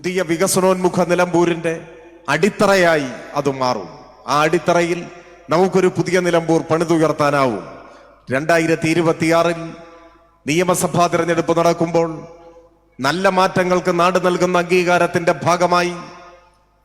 പുതിയ വികസനോന്മുഖ നിലമ്പൂരിന്റെ അടിത്തറയായി അത് മാറും. ആ അടിത്തറയിൽ നമുക്കൊരു പുതിയ നിലമ്പൂർ പണിതുയർത്താനാവും. രണ്ടായിരത്തി ഇരുപത്തിയാറിൽ നിയമസഭാ തിരഞ്ഞെടുപ്പ് നടക്കുമ്പോൾ നല്ല മാറ്റങ്ങൾക്ക് നാട് നൽകുന്ന അംഗീകാരത്തിന്റെ ഭാഗമായി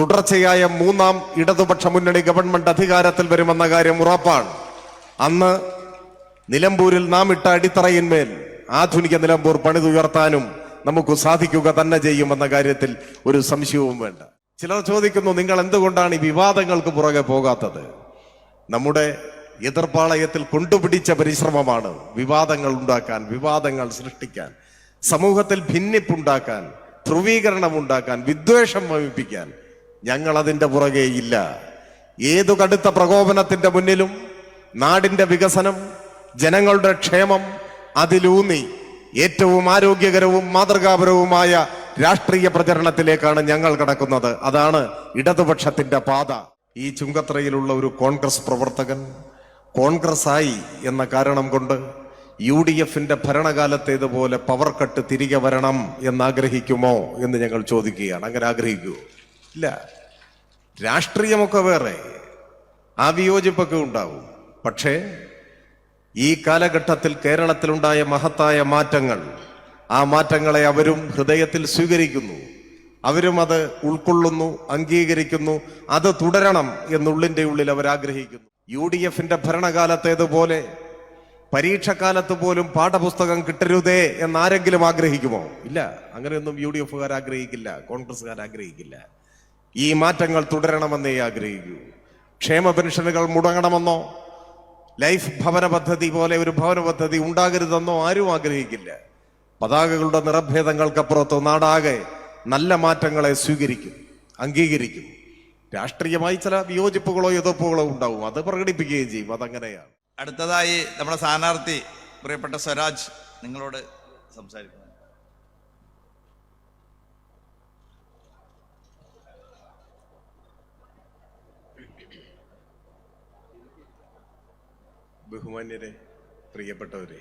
തുടർച്ചയായ മൂന്നാം ഇടതുപക്ഷ മുന്നണി ഗവൺമെന്റ് അധികാരത്തിൽ വരുമെന്ന കാര്യം ഉറപ്പാണ്. അന്ന് നിലമ്പൂരിൽ നാം ഇട്ട അടിത്തറയിന്മേൽ ആധുനിക നിലമ്പൂർ പണിതുയർത്താനും നമുക്ക് സാധിക്കുക തന്നെ ചെയ്യുമെന്ന കാര്യത്തിൽ ഒരു സംശയവും വേണ്ട. ചിലർ ചോദിക്കുന്നു നിങ്ങൾ എന്തുകൊണ്ടാണ് ഈ വിവാദങ്ങൾക്ക് പുറകെ പോകാത്തത്? നമ്മുടെ എതിർപ്പാളയത്തിൽ കൊണ്ടുപിടിച്ച പരിശ്രമമാണ് വിവാദങ്ങൾ ഉണ്ടാക്കാൻ വിവാദങ്ങൾ സൃഷ്ടിക്കാൻ സമൂഹത്തിൽ ഭിന്നിപ്പുണ്ടാക്കാൻ ധ്രുവീകരണം ഉണ്ടാക്കാൻ വിദ്വേഷം വമിപ്പിക്കാൻ. ഞങ്ങൾ അതിന്റെ പുറകെ ഇല്ല. ഏതു കടുത്ത പ്രകോപനത്തിന്റെ മുന്നിലും നാടിന്റെ വികസനം ജനങ്ങളുടെ ക്ഷേമം അതിലൂന്നി ഏറ്റവും ആരോഗ്യകരവും മാതൃകാപരവുമായ രാഷ്ട്രീയ പ്രചരണത്തിലേക്കാണ് ഞങ്ങൾ കടക്കുന്നത്. അതാണ് ഇടതുപക്ഷത്തിന്റെ പാത. ഈ ചുങ്കത്രയിലുള്ള ഒരു കോൺഗ്രസ് പ്രവർത്തകൻ കോൺഗ്രസ് ആയി എന്ന കാരണം കൊണ്ട് യു ഡി എഫിന്റെ ഭരണകാലത്തേതുപോലെ പവർ കട്ട് തിരികെ വരണം എന്നാഗ്രഹിക്കുമോ എന്ന് ഞങ്ങൾ ചോദിക്കുകയാണ്. അങ്ങനെ ആഗ്രഹിക്കുമോ ഇല്ല. രാഷ്ട്രീയമൊക്കെ വേറെ. ആ വിയോജിപ്പൊക്കെ ഉണ്ടാവും. പക്ഷേ ഈ കാലഘട്ടത്തിൽ കേരളത്തിലുണ്ടായ മഹത്തായ മാറ്റങ്ങൾ ആ മാറ്റങ്ങളെ അവരും ഹൃദയത്തിൽ സ്വീകരിക്കുന്നു. അവരും അത് ഉൾക്കൊള്ളുന്നു അംഗീകരിക്കുന്നു അത് തുടരണം എന്നുള്ളിന്റെ ഉള്ളിൽ അവർ ആഗ്രഹിക്കുന്നു. യു ഡി എഫിന്റെ ഭരണകാലത്തേതുപോലെ പരീക്ഷക്കാലത്ത് പോലും പാഠപുസ്തകം കിട്ടരുതേ എന്നാരെങ്കിലും ആഗ്രഹിക്കുമോ? ഇല്ല അങ്ങനെയൊന്നും യു ഡി എഫുകാർ ആഗ്രഹിക്കില്ല കോൺഗ്രസ്സുകാർ ആഗ്രഹിക്കില്ല. ഈ മാറ്റങ്ങൾ തുടരണമെന്നേ ആഗ്രഹിക്കൂ. ക്ഷേമ പെൻഷനുകൾ മുടങ്ങണമെന്നോ ലൈഫ് ഭവന പദ്ധതി പോലെ ഒരു ഭവന പദ്ധതി ഉണ്ടാകരുതെന്നോ ആരും ആഗ്രഹിക്കില്ല. പതാകകളുടെ നിറഭേദങ്ങൾക്കപ്പുറത്ത് നാടാകെ നല്ല മാറ്റങ്ങളെ സ്വീകരിക്കും അംഗീകരിക്കും. രാഷ്ട്രീയമായി ചില വിയോജിപ്പുകളോ എതിർപ്പുകളോ ഉണ്ടാവും. അത് പ്രകടിപ്പിക്കുകയും ചെയ്യും. അതങ്ങനെയാണ്. അടുത്തതായി നമ്മുടെ സ്ഥാനാർത്ഥി പ്രിയപ്പെട്ട സ്വരാജ് നിങ്ങളോട് സംസാരിക്കുന്നു. ബഹുമാന്യരെ പ്രിയപ്പെട്ടവരെ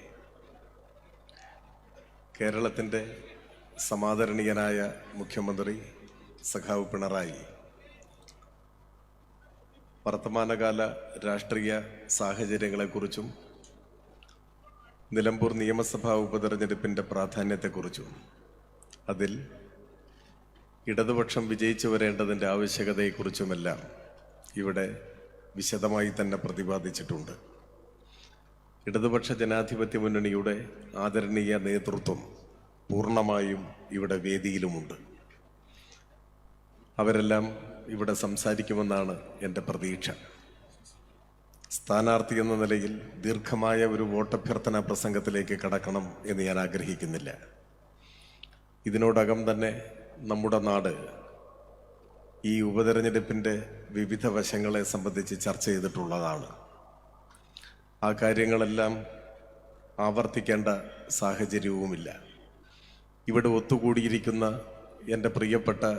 കേരളത്തിന്റെ സമാദരണീയനായ മുഖ്യമന്ത്രി സഖാവ് പിണറായി വർത്തമാനകാല രാഷ്ട്രീയ സാഹചര്യങ്ങളെക്കുറിച്ചും നിലമ്പൂർ നിയമസഭാ ഉപതെരഞ്ഞെടുപ്പിന്റെ പ്രാധാന്യത്തെക്കുറിച്ചും അതിൽ ഇടതുപക്ഷം വിജയിച്ചു വരേണ്ടതിന്റെ ആവശ്യകതയെക്കുറിച്ചുമെല്ലാം ഇവിടെ വിശദമായി തന്നെ പ്രതിപാദിച്ചിട്ടുണ്ട്. ഇടതുപക്ഷ ജനാധിപത്യ മുന്നണിയുടെ ആദരണീയ നേതൃത്വം പൂർണമായും ഇവിടെ വേദിയിലുമുണ്ട്. അവരെല്ലാം ഇവിടെ സംസാരിക്കുമെന്നാണ് എന്റെ പ്രതീക്ഷ. സ്ഥാനാർത്ഥി എന്ന നിലയിൽ ദീർഘമായ ഒരു വോട്ടഭ്യർത്ഥന പ്രസംഗത്തിലേക്ക് കടക്കണം എന്ന് ഞാൻ ആഗ്രഹിക്കുന്നില്ല. ഇതിനോടകം തന്നെ നമ്മുടെ നാട് ഈ ഉപതെരഞ്ഞെടുപ്പിന്റെ വിവിധ വശങ്ങളെ സംബന്ധിച്ച് ചർച്ച ചെയ്തിട്ടുള്ളതാണ്. ആ കാര്യങ്ങളെല്ലാം ആവർത്തിക്കേണ്ട സാഹചര്യവുമില്ല. ഇവിടെ ഒത്തുകൂടിയിരിക്കുന്ന എന്റെ പ്രിയപ്പെട്ട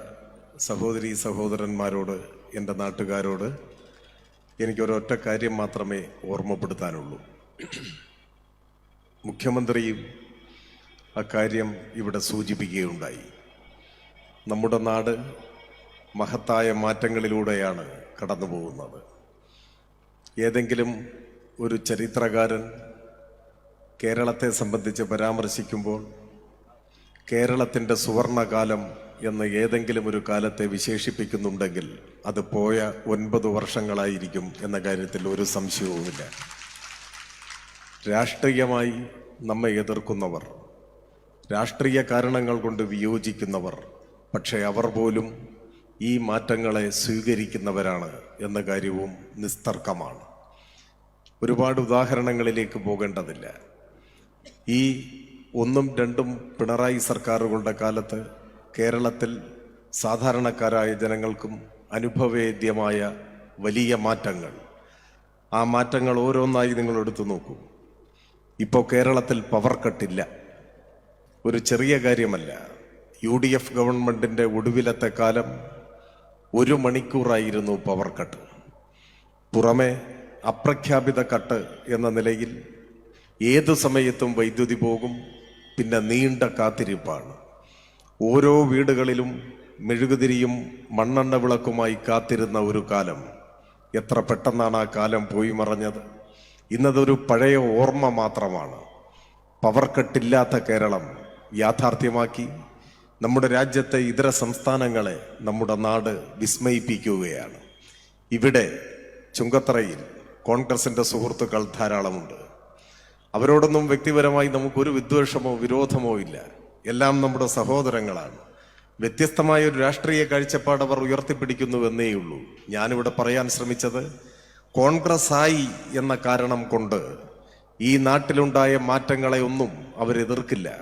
സഹോദരി സഹോദരന്മാരോട് എന്റെ നാട്ടുകാരോട് എനിക്കൊരൊറ്റ കാര്യം മാത്രമേ ഓർമ്മപ്പെടുത്താനുള്ളൂ. മുഖ്യമന്ത്രിയും അക്കാര്യം ഇവിടെ സൂചിപ്പിക്കുകയുണ്ടായി. നമ്മുടെ നാട് മഹത്തായ മാറ്റങ്ങളിലൂടെയാണ് കടന്നു പോകുന്നത് ഏതെങ്കിലും ഒരു ചരിത്രകാരൻ കേരളത്തെ സംബന്ധിച്ച് പരാമർശിക്കുമ്പോൾ കേരളത്തിന്റെ സുവർണകാലം എന്ന് ഏതെങ്കിലും ഒരു കാലത്തെ വിശേഷിപ്പിക്കുന്നുണ്ടെങ്കിൽ അത് പോയ ഒൻപത് വർഷങ്ങളായിരിക്കും എന്ന കാര്യത്തിൽ ഒരു സംശയവുമില്ല. രാഷ്ട്രീയമായി നമ്മെ എതിർക്കുന്നവർ രാഷ്ട്രീയ കാരണങ്ങൾ കൊണ്ട് വിയോജിക്കുന്നവർ പക്ഷേ അവർ പോലും ഈ മാറ്റങ്ങളെ സ്വീകരിക്കുന്നവരാണ് എന്ന കാര്യവും നിസ്തർക്കമാണ്. ഒരുപാട് ഉദാഹരണങ്ങളിലേക്ക് പോകേണ്ടതില്ല. ഈ ഒന്നും രണ്ടും പിണറായി സർക്കാരുകളുടെ കാലത്ത് കേരളത്തിൽ സാധാരണക്കാരായ ജനങ്ങൾക്കും അനുഭവേദ്യമായ വലിയ മാറ്റങ്ങൾ. ആ മാറ്റങ്ങൾ ഓരോന്നായി നിങ്ങൾ എടുത്തു നോക്കൂ. ഇപ്പോൾ കേരളത്തിൽ പവർ കട്ടില്ല. ഒരു ചെറിയ കാര്യമല്ല. യു ഡി എഫ് ഗവൺമെന്റിന്റെ ഒടുവിലത്തെ കാലം ഒരു മണിക്കൂറായിരുന്നു പവർ കട്ട്. പുറമെ അപ്രഖ്യാപിത കട്ട് എന്ന നിലയിൽ ഏത് സമയത്തും വൈദ്യുതി പോകും പിന്നെ നീണ്ട കാത്തിരിപ്പാണ്. ഓരോ വീടുകളിലും മെഴുകുതിരിയും മണ്ണെണ്ണ വിളക്കുമായി കാത്തിരുന്ന ഒരു കാലം. എത്ര പെട്ടെന്നാണ് ആ കാലം പോയി മറഞ്ഞത്? ഇന്നതൊരു പഴയ ഓർമ്മ മാത്രമാണ്. പവർ കട്ടില്ലാത്ത കേരളം യാഥാർത്ഥ്യമാക്കി നമ്മുടെ രാജ്യത്തെ ഇതര സംസ്ഥാനങ്ങളെ നമ്മുടെ നാട് വിസ്മയിപ്പിക്കുകയാണ്. ഇവിടെ ചുങ്കത്തറയിൽ കോൺഗ്രസിന്റെ സുഹൃത്തുക്കൾ ധാരാളമുണ്ട്. അവരോടൊന്നും വ്യക്തിപരമായി നമുക്കൊരു വിദ്വേഷമോ വിരോധമോ ഇല്ല. എല്ലാം നമ്മുടെ സഹോദരങ്ങളാണ്. വ്യത്യസ്തമായ ഒരു രാഷ്ട്രീയ കാഴ്ചപ്പാട് അവർ ഉയർത്തിപ്പിടിക്കുന്നുവെന്നേയുള്ളൂ. ഞാനിവിടെ പറയാൻ ശ്രമിച്ചത് കോൺഗ്രസ് ആയി എന്ന കാരണം കൊണ്ട് ഈ നാട്ടിലുണ്ടായ മാറ്റങ്ങളെ ഒന്നും അവരെതിർക്കില്ല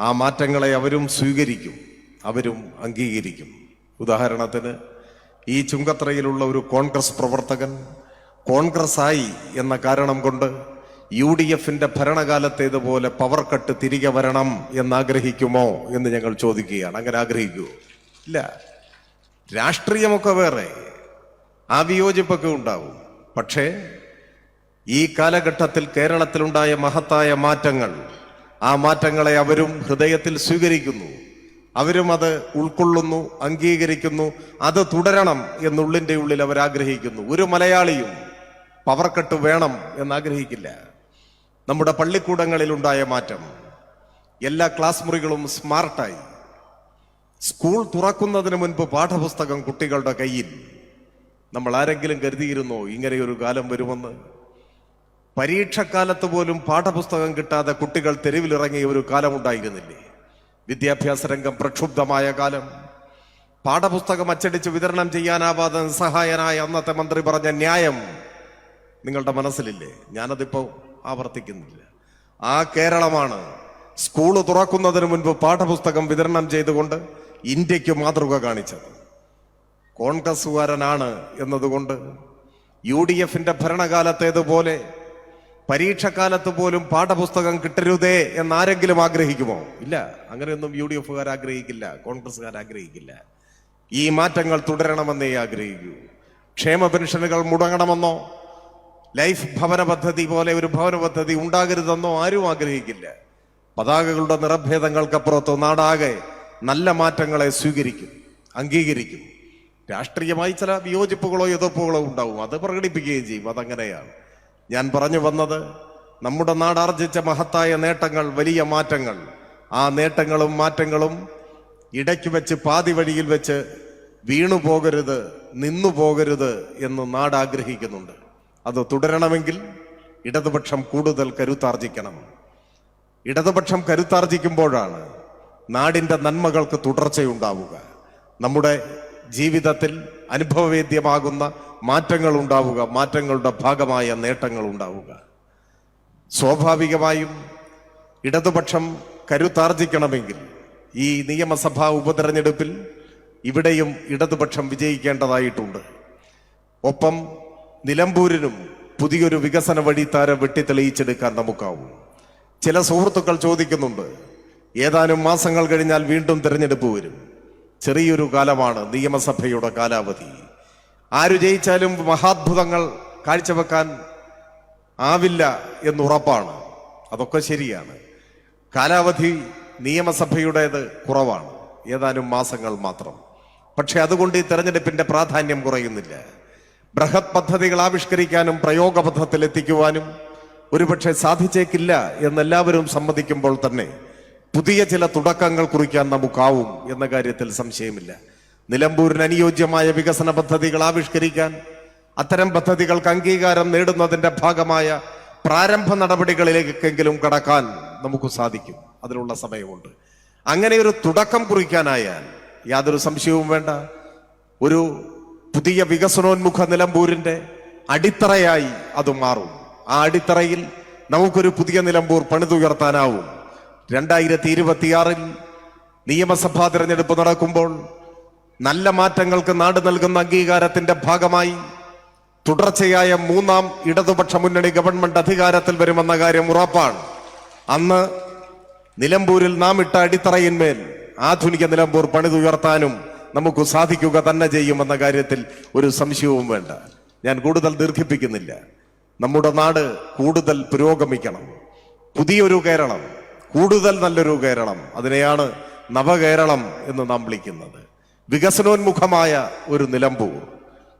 ആ മാറ്റങ്ങളെ അവരും സ്വീകരിക്കും അവരും അംഗീകരിക്കും. ഉദാഹരണത്തിന് ഈ ചുങ്കത്രയിലുള്ള ഒരു കോൺഗ്രസ് പ്രവർത്തകൻ കോൺഗ്രസ് ആയി എന്ന കാരണം കൊണ്ട് യു ഡി എഫിന്റെ ഭരണകാലത്തേതുപോലെ പവർ കട്ട് തിരികെ വരണം എന്നാഗ്രഹിക്കുമോ എന്ന് ഞങ്ങൾ ചോദിക്കുകയാണ്. അങ്ങനെ ആഗ്രഹിക്കുമോ ഇല്ല. രാഷ്ട്രീയമൊക്കെ വേറെ. ആ വിയോജിപ്പൊക്കെ ഉണ്ടാവും. പക്ഷേ ഈ കാലഘട്ടത്തിൽ കേരളത്തിലുണ്ടായ മഹത്തായ മാറ്റങ്ങൾ ആ മാറ്റങ്ങളെ അവരും ഹൃദയത്തിൽ സ്വീകരിക്കുന്നു. അവരും അത് ഉൾക്കൊള്ളുന്നു അംഗീകരിക്കുന്നു അത് തുടരണം എന്നുള്ളിന്റെ ഉള്ളിൽ അവർ ആഗ്രഹിക്കുന്നു. ഒരു മലയാളിയും പവർ കട്ട് വേണം എന്നാഗ്രഹിക്കില്ല. നമ്മുടെ പള്ളിക്കൂടങ്ങളിൽ ഉണ്ടായ മാറ്റം. എല്ലാ ക്ലാസ് മുറികളും സ്മാർട്ടായി. സ്കൂൾ തുറക്കുന്നതിന് മുൻപ് പാഠപുസ്തകം കുട്ടികളുടെ കയ്യിൽ. നമ്മൾ ആരെങ്കിലും കരുതിയിരുന്നോ ഇങ്ങനെയൊരു കാലം വരുമെന്ന്? പരീക്ഷക്കാലത്ത് പോലും പാഠപുസ്തകം കിട്ടാതെ കുട്ടികൾ തെരുവിലിറങ്ങിയ ഒരു കാലമുണ്ടായിരുന്നില്ലേ വിദ്യാഭ്യാസ രംഗം പ്രക്ഷുബ്ധമായ കാലം. പാഠപുസ്തകം അച്ചടിച്ച് വിതരണം ചെയ്യാനാവാതെ നിസ്സഹായനായ അന്നത്തെ മന്ത്രി പറഞ്ഞ ന്യായം നിങ്ങളുടെ മനസ്സിലില്ലേ? ഞാനതിപ്പോ ആവർത്തിക്കുന്നില്ല. ആ കേരളമാണ് സ്കൂൾ തുറക്കുന്നതിന് മുൻപ് പാഠപുസ്തകം വിതരണം ചെയ്തുകൊണ്ട് ഇന്ത്യയ്ക്ക് മാതൃക കാണിച്ചത്. കോൺഗ്രസ്സുകാരനാണ് എന്നതുകൊണ്ട് യു ഡി എഫിന്റെ ഭരണകാലത്തേതുപോലെ പരീക്ഷക്കാലത്ത് പോലും പാഠപുസ്തകം കിട്ടരുതേ എന്നാരെങ്കിലും ആഗ്രഹിക്കുമോ? ഇല്ല അങ്ങനെയൊന്നും യു ഡി എഫുകാർ ആഗ്രഹിക്കില്ല കോൺഗ്രസ്സുകാർ ആഗ്രഹിക്കില്ല. ഈ മാറ്റങ്ങൾ തുടരണമെന്നേ ആഗ്രഹിക്കൂ. ക്ഷേമ പെൻഷനുകൾ മുടങ്ങണമെന്നോ ലൈഫ് ഭവന പദ്ധതി പോലെ ഒരു ഭവന പദ്ധതി ഉണ്ടാകരുതെന്നോ ആരും ആഗ്രഹിക്കില്ല. പതാകകളുടെ നിറഭേദങ്ങൾക്കപ്പുറത്തോ നാടാകെ നല്ല മാറ്റങ്ങളെ സ്വീകരിക്കും അംഗീകരിക്കും. രാഷ്ട്രീയമായി ചില വിയോജിപ്പുകളോ എതിർപ്പുകളോ ഉണ്ടാവും. അത് പ്രകടിപ്പിക്കുകയും ചെയ്യും. അതങ്ങനെയാണ്. ഞാൻ പറഞ്ഞു വന്നത് നമ്മുടെ നാടാർജിച്ച മഹത്തായ നേട്ടങ്ങൾ വലിയ മാറ്റങ്ങൾ. ആ നേട്ടങ്ങളും മാറ്റങ്ങളും ഇടയ്ക്ക് വെച്ച് പാതി വഴിയിൽ വെച്ച് വീണു പോകരുത് നിന്നു പോകരുത് എന്ന് നാട് ആഗ്രഹിക്കുന്നുണ്ട് അത് തുടരണമെങ്കിൽ ഇടതുപക്ഷം കൂടുതൽ കരുത്താർജിക്കണം. ഇടതുപക്ഷം കരുത്താർജിക്കുമ്പോഴാണ് നാടിന്റെ നന്മകൾക്ക് തുടർച്ചയുണ്ടാവുക. നമ്മുടെ ജീവിതത്തിൽ അനുഭവവേദ്യമാകുന്ന മാറ്റങ്ങൾ ഉണ്ടാവുക മാറ്റങ്ങളുടെ ഭാഗമായ നേട്ടങ്ങൾ ഉണ്ടാവുക സ്വാഭാവികമായും ഇടതുപക്ഷം കരുത്താർജിക്കണമെങ്കിൽ ഈ നിയമസഭാ ഉപതെരഞ്ഞെടുപ്പിൽ ഇവിടെയും ഇടതുപക്ഷം വിജയിക്കേണ്ടതായിട്ടുണ്ട്. ഒപ്പം നിലമ്പൂരിനും പുതിയൊരു വികസന വഴി താരം വെട്ടിത്തെളിയിച്ചെടുക്കാൻ നമുക്കാവും. ചില സുഹൃത്തുക്കൾ ചോദിക്കുന്നുണ്ട് ഏതാനും മാസങ്ങൾ കഴിഞ്ഞാൽ വീണ്ടും തിരഞ്ഞെടുപ്പ് വരും. ചെറിയൊരു കാലമാണ് നിയമസഭയുടെ കാലാവധി. ആരു ജയിച്ചാലും മഹാത്ഭുതങ്ങൾ കാഴ്ചവെക്കാൻ ആവില്ല എന്നുറപ്പാണ്. അതൊക്കെ ശരിയാണ്. കാലാവധി നിയമസഭയുടേത് കുറവാണ്. ഏതാനും മാസങ്ങൾ മാത്രം. പക്ഷെ അതുകൊണ്ട് ഈ തെരഞ്ഞെടുപ്പിന്റെ പ്രാധാന്യം കുറയുന്നില്ല. ബൃഹത് പദ്ധതികൾ ആവിഷ്കരിക്കാനും പ്രയോഗപഥത്തിൽ എത്തിക്കുവാനും ഒരുപക്ഷെ സാധിച്ചേക്കില്ല എന്നെല്ലാവരും സമ്മതിക്കുമ്പോൾ തന്നെ പുതിയ ചില തുടക്കങ്ങൾ കുറിക്കാൻ നമുക്കാവും എന്ന കാര്യത്തിൽ സംശയമില്ല. നിലമ്പൂരിന് അനുയോജ്യമായ വികസന പദ്ധതികൾ ആവിഷ്കരിക്കാൻ അത്തരം പദ്ധതികൾക്ക് അംഗീകാരം നേടുന്നതിന്റെ ഭാഗമായ പ്രാരംഭ നടപടികളിലേക്കെങ്കിലും കടക്കാൻ നമുക്ക് സാധിക്കും. അതിനുള്ള സമയമുണ്ട്. അങ്ങനെ ഒരു തുടക്കം കുറിക്കാനായാൽ യാതൊരു സംശയവും വേണ്ട. ഒരു പുതിയ വികസനോന്മുഖ നിലമ്പൂരിന്റെ അടിത്തറയായി അത് മാറും. ആ അടിത്തറയിൽ നമുക്കൊരു പുതിയ നിലമ്പൂർ പണിതുയർത്താനാവും. രണ്ടായിരത്തി ഇരുപത്തിയാറിൽ നിയമസഭാ തിരഞ്ഞെടുപ്പ് നടക്കുമ്പോൾ നല്ല മാറ്റങ്ങൾക്ക് നാട് നൽകുന്ന അംഗീകാരത്തിന്റെ ഭാഗമായി തുടർച്ചയായ മൂന്നാം ഇടതുപക്ഷ മുന്നണി ഗവൺമെന്റ് അധികാരത്തിൽ വരുമെന്ന കാര്യം ഉറപ്പാണ്. അന്ന് നിലമ്പൂരിൽ നാം ഇട്ട അടിത്തറയിന്മേൽ ആധുനിക നിലമ്പൂർ പണിതുയർത്താനും നമുക്ക് സാധിക്കുക തന്നെ ചെയ്യുമെന്ന കാര്യത്തിൽ ഒരു സംശയവും വേണ്ട. ഞാൻ കൂടുതൽ ദീർഘിപ്പിക്കുന്നില്ല. നമ്മുടെ നാട് കൂടുതൽ പുരോഗമിക്കണം. പുതിയൊരു കേരളം കൂടുതൽ നല്ലൊരു കേരളം. അതിനെയാണ് നവകേരളം എന്ന് നാം വിളിക്കുന്നത്. വികസനോന്മുഖമായ ഒരു നിലമ്പൂർ.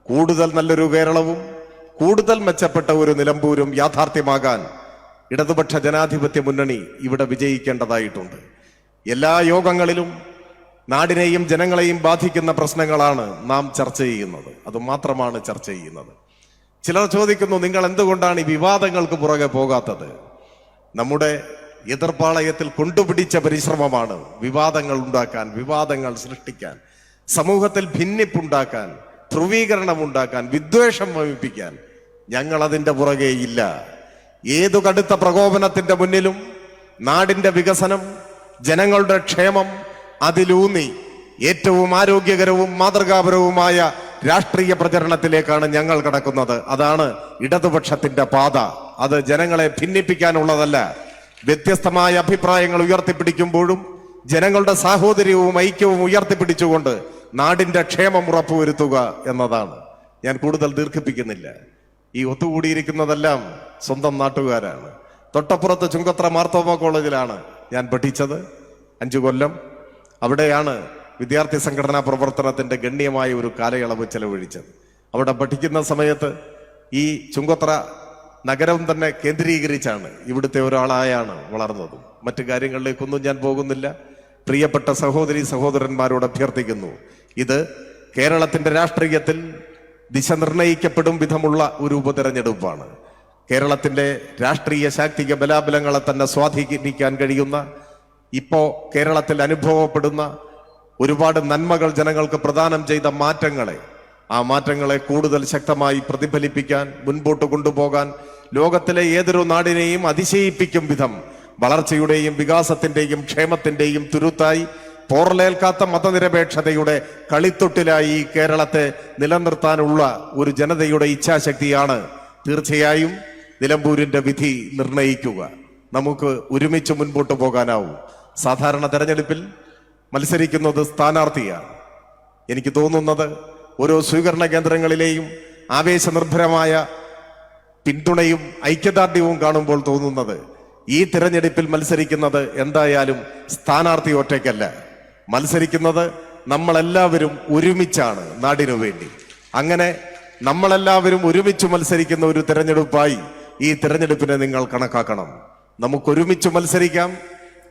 കൂടുതൽ നല്ലൊരു കേരളവും കൂടുതൽ മെച്ചപ്പെട്ട ഒരു നിലമ്പൂരും യാഥാർത്ഥ്യമാകാൻ ഇടതുപക്ഷ ജനാധിപത്യ മുന്നണി ഇവിടെ വിജയിക്കേണ്ടതായിട്ടുണ്ട്. എല്ലാ യോഗങ്ങളിലും നാടിനെയും ജനങ്ങളെയും ബാധിക്കുന്ന പ്രശ്നങ്ങളാണ് നാം ചർച്ച ചെയ്യുന്നത്. അത് മാത്രമാണ് ചർച്ച ചെയ്യുന്നത്. ചിലർ ചോദിക്കുന്നു നിങ്ങൾ എന്തുകൊണ്ടാണ് ഈ വിവാദങ്ങൾക്ക് പുറകെ പോകാത്തത്? നമ്മുടെ എതിർപ്പാളയത്തിൽ കൊണ്ടുപിടിച്ച പരിശ്രമമാണ് വിവാദങ്ങൾ ഉണ്ടാക്കാൻ വിവാദങ്ങൾ സൃഷ്ടിക്കാൻ സമൂഹത്തിൽ ഭിന്നിപ്പുണ്ടാക്കാൻ ധ്രുവീകരണം ഉണ്ടാക്കാൻ വിദ്വേഷം വമിപ്പിക്കാൻ. ഞങ്ങൾ അതിന്റെ പുറകെ ഇല്ല. ഏതു കടുത്ത പ്രകോപനത്തിന്റെ മുന്നിലും നാടിന്റെ വികസനം ജനങ്ങളുടെ ക്ഷേമം അതിലൂന്നി ഏറ്റവും ആരോഗ്യകരവും മാതൃകാപരവുമായ രാഷ്ട്രീയ പ്രചരണത്തിലേക്കാണ് ഞങ്ങൾ കടക്കുന്നത്. അതാണ് ഇടതുപക്ഷത്തിന്റെ പാത. അത് ജനങ്ങളെ ഭിന്നിപ്പിക്കാനുള്ളതല്ല. വ്യത്യസ്തമായ അഭിപ്രായങ്ങൾ ഉയർത്തിപ്പിടിക്കുമ്പോഴും ജനങ്ങളുടെ സാഹോദര്യവും ഐക്യവും ഉയർത്തിപ്പിടിച്ചുകൊണ്ട് നാടിന്റെ ക്ഷേമം ഉറപ്പുവരുത്തുക എന്നതാണ്. ഞാൻ കൂടുതൽ ദീർഘിപ്പിക്കുന്നില്ല. ഈ ഒത്തുകൂടിയിരിക്കുന്നതെല്ലാം സ്വന്തം നാട്ടുകാരാണ്. തൊട്ടപ്പുറത്ത് ചുങ്കത്ര മാർത്തോമ കോളേജിലാണ് ഞാൻ പഠിച്ചത്. അഞ്ചു കൊല്ലം അവിടെയാണ് വിദ്യാർത്ഥി സംഘടനാ പ്രവർത്തനത്തിന്റെ ഗണ്യമായ ഒരു കാലയളവ് ചെലവഴിച്ചത്. അവിടെ പഠിക്കുന്ന സമയത്ത് ഈ ചുങ്കത്ര നഗരം തന്നെ കേന്ദ്രീകരിച്ചാണ് ഇവിടുത്തെ ഒരാളായാണ് വളർന്നത്. മറ്റു കാര്യങ്ങളിലേക്കൊന്നും ഞാൻ പോകുന്നില്ല. പ്രിയപ്പെട്ട സഹോദരി സഹോദരന്മാരോട് അഭ്യർത്ഥിക്കുന്നു ഇത് കേരളത്തിന്റെ രാഷ്ട്രീയത്തിൽ ദിശ നിർണയിക്കപ്പെടും വിധമുള്ള ഒരു ഉപതെരഞ്ഞെടുപ്പാണ്. കേരളത്തിന്റെ രാഷ്ട്രീയ ശാക്തിക ബലാബലങ്ങളെ തന്നെ സ്വാധീനിക്കാൻ കഴിയുന്ന ഇപ്പോ കേരളത്തിൽ അനുഭവപ്പെടുന്ന ഒരുപാട് നന്മകൾ ജനങ്ങൾക്ക് പ്രദാനം ചെയ്ത മാറ്റങ്ങളെ ആ മാറ്റങ്ങളെ കൂടുതൽ ശക്തമായി പ്രതിഫലിപ്പിക്കാൻ മുൻപോട്ട് കൊണ്ടുപോകാൻ ലോകത്തിലെ ഏതൊരു നാടിനെയും അതിശയിപ്പിക്കും വിധം വളർച്ചയുടെയും വികാസത്തിന്റെയും ക്ഷേമത്തിന്റെയും തുരുത്തായി പോറലേൽക്കാത്ത മതനിരപേക്ഷതയുടെ കളിത്തൊട്ടിലായി കേരളത്തെ നിലനിർത്താനുള്ള ഒരു ജനതയുടെ ഇച്ഛാശക്തിയാണ് തീർച്ചയായും നിലമ്പൂരിന്റെ വിധി നിർണയിക്കുക. നമുക്ക് ഒരുമിച്ച് മുൻപോട്ട് പോകാനാവും. സാധാരണ തെരഞ്ഞെടുപ്പിൽ മത്സരിക്കുന്നത് സ്ഥാനാർത്ഥിയാണ്. എനിക്ക് തോന്നുന്നത് ഓരോ സ്വീകരണ കേന്ദ്രങ്ങളിലെയും ആവേശനിർഭരമായ പിന്തുണയും ഐക്യദാർഢ്യവും കാണുമ്പോൾ തോന്നുന്നത് ഈ തിരഞ്ഞെടുപ്പിൽ മത്സരിക്കുന്നത് എന്തായാലും സ്ഥാനാർത്ഥി ഒറ്റയ്ക്കല്ല. മത്സരിക്കുന്നത് നമ്മളെല്ലാവരും ഒരുമിച്ചാണ് നാടിനു വേണ്ടി. അങ്ങനെ നമ്മളെല്ലാവരും ഒരുമിച്ച് മത്സരിക്കുന്ന ഒരു തിരഞ്ഞെടുപ്പായി ഈ തിരഞ്ഞെടുപ്പിനെ നിങ്ങൾ കണക്കാക്കണം. നമുക്കൊരുമിച്ച് മത്സരിക്കാം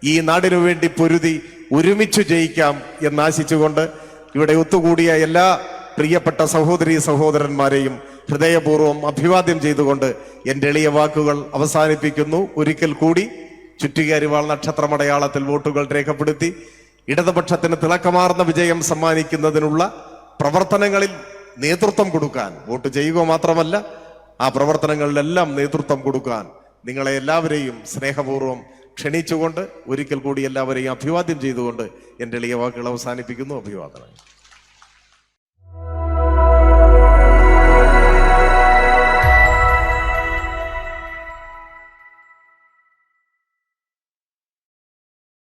ഈ നാടിനു വേണ്ടി പൊരുതി ഒരുമിച്ച് ജയിക്കാം എന്നാശിച്ചുകൊണ്ട് ഇവിടെ ഒത്തുകൂടിയ എല്ലാ പ്രിയപ്പെട്ട സഹോദരി സഹോദരന്മാരെയും ഹൃദയപൂർവം അഭിവാദ്യം ചെയ്തുകൊണ്ട് എന്റെ എളിയ വാക്കുകൾ അവസാനിപ്പിക്കുന്നു. ഒരിക്കൽ കൂടി നക്ഷത്ര നക്ഷത്രമടയാളത്തിൽ വോട്ടുകൾ രേഖപ്പെടുത്തി ഇടതുപക്ഷത്തിന് തിളക്കമാർന്ന വിജയം സമ്മാനിക്കുന്നതിനുള്ള പ്രവർത്തനങ്ങളിൽ നേതൃത്വം കൊടുക്കാൻ. വോട്ട് ചെയ്യുക മാത്രമല്ല ആ പ്രവർത്തനങ്ങളിലെല്ലാം നേതൃത്വം കൊടുക്കാൻ നിങ്ങളെ എല്ലാവരെയും സ്നേഹപൂർവം ക്ഷണിച്ചുകൊണ്ട് ഒരിക്കൽ കൂടി എല്ലാവരെയും അഭിവാദ്യം ചെയ്തുകൊണ്ട് എന്റെ എളിയ വാക്കുകൾ അവസാനിപ്പിക്കുന്നു. അഭിവാദനം